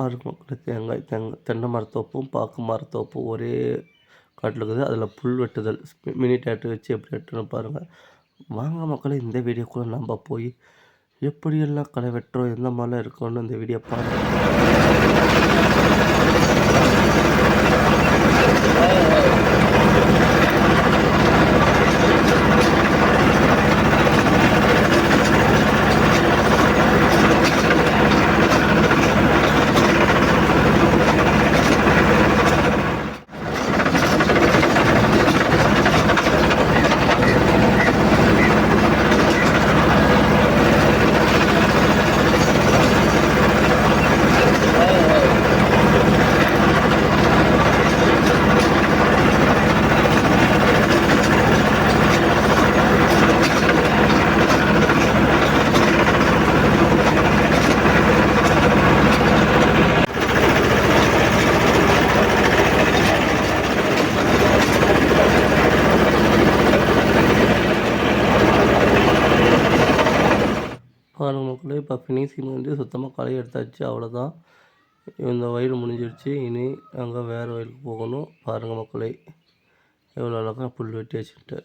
பாருங்க தேங்காய் தேங்காய் தென்னை மரத்தோப்பும் பாக்கு மரத்தோப்பும் ஒரே காட்டில் இருக்குது. அதில் புல் வெட்டுதல். மினி டேட்டு வச்சு எப்படி வெட்டணும் பாருங்கள் வாங்க மக்களை இந்த வீடியோக்குள்ளே நம்ம போய் எப்படியெல்லாம் களை வெட்டுறோம் எந்த மாதிரிலாம் இருக்கோன்னு இந்த வீடியோ பாருங்கள் பாருங்க இப்போ ஃபினிஷிங் வந்து சுத்தமாக களை எடுத்தாச்சு அவ்வளோதான் இந்த வயல் முடிஞ்சிருச்சு இனி நாங்கள் வேறு வயலுக்கு போகணும். பாருங்கள் மக்களே எவ்வளோ அழகாக புல் வெட்டி வச்சுட்டு